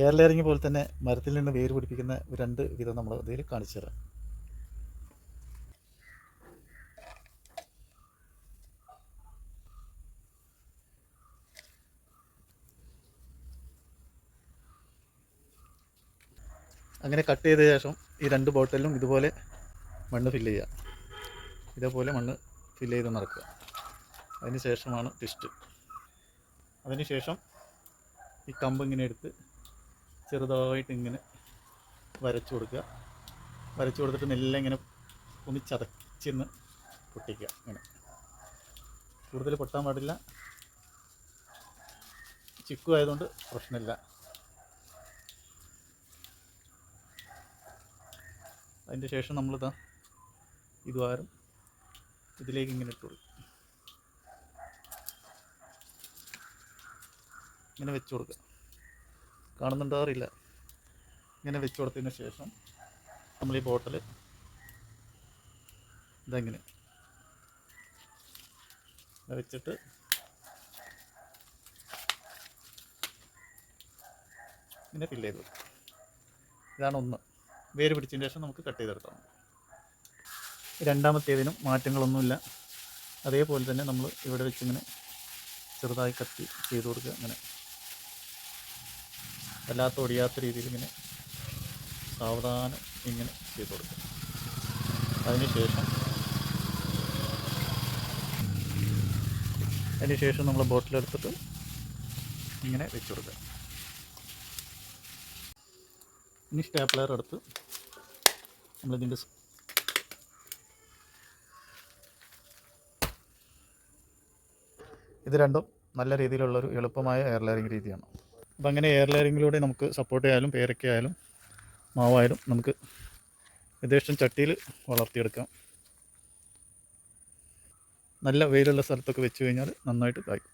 Air പോലെ തന്നെ മരത്തിൽ നിന്ന് വേര് പിടിപ്പിക്കുന്ന രണ്ട് വിധം നമ്മൾ ഇതിൽ കാണിച്ചു തരാം. അങ്ങനെ കട്ട് ചെയ്ത ശേഷം ഈ രണ്ട് ബോട്ടിലും ഇതുപോലെ മണ്ണ് ഫില്ല് ചെയ്യുക. ഇതേപോലെ മണ്ണ് ഫില്ല് ചെയ്ത് നടക്കുക. അതിന് ശേഷമാണ് ടിസ്റ്റ് അതിന് ശേഷം ഈ കമ്പ് ഇങ്ങനെ എടുത്ത് ചെറുതായിട്ട് ഇങ്ങനെ വരച്ചു കൊടുക്കുക. വരച്ചു കൊടുത്തിട്ട് മെല്ലെ ഇങ്ങനെ ഒന്ന് പൊട്ടിക്കുക ഇങ്ങനെ. കൂടുതൽ പൊട്ടാൻ പാടില്ല. ചിക്കു ആയതുകൊണ്ട് പ്രശ്നമില്ല. അതിന്റെ ശേഷം നമ്മളിതാ ഇതുവാരം ഇതിലേക്ക് ഇങ്ങനെ ഇട്ട് കൊടുക്കും. ഇങ്ങനെ വെച്ച് കൊടുക്കുക. കാണുന്നുണ്ടോ അറിയില്ല. ഇങ്ങനെ വെച്ച് കൊടുത്തതിന് ശേഷം നമ്മൾ ഈ ബോട്ടിൽ ഇതെങ്ങനെ വെച്ചിട്ട് ഇങ്ങനെ ഫില്ല് ചെയ്ത്. കൊടുക്കും ഇതാണ് ഒന്ന്. വേര് പിടിച്ചതിന് ശേഷം നമുക്ക് കട്ട് ചെയ്തെടുക്കാം. രണ്ടാമത്തേതിനും മാറ്റങ്ങളൊന്നുമില്ല. അതേപോലെ തന്നെ നമ്മൾ ഇവിടെ വെച്ചിങ്ങനെ ചെറുതായി കത്തി ചെയ്ത് കൊടുക്കുക. അങ്ങനെ. വല്ലാത്ത ഒടിയാത്ത രീതിയിൽ ഇങ്ങനെ സാവധാനം ഇങ്ങനെ ചെയ്ത് കൊടുക്കും. അതിനുശേഷം അതിനുശേഷം നമ്മൾ ബോട്ടിലെടുത്തിട്ട് ഇങ്ങനെ വെച്ച് കൊടുക്കുക. ഇനി സ്റ്റാപ്ലർ എടുത്ത് നമ്മളിതിന്റെ ഇത് രണ്ടും നല്ല രീതിയിലുള്ളൊരു എളുപ്പമായ എയർ ലെയറിംഗ് രീതിയാണ്. അപ്പം അങ്ങനെ എയർ ലെയറിങ്ങിലൂടെ നമുക്ക് സപ്പോർട്ട് ആയാലും പേരയ്ക്കായാലും മാവായാലും നമുക്ക് ഏകദേശം ചട്ടിയിൽ വളർത്തിയെടുക്കാം. നല്ല വെയിലുള്ള സ്ഥലത്തൊക്കെ വെച്ച് കഴിഞ്ഞാൽ നന്നായിട്ട് കായ്ക്കും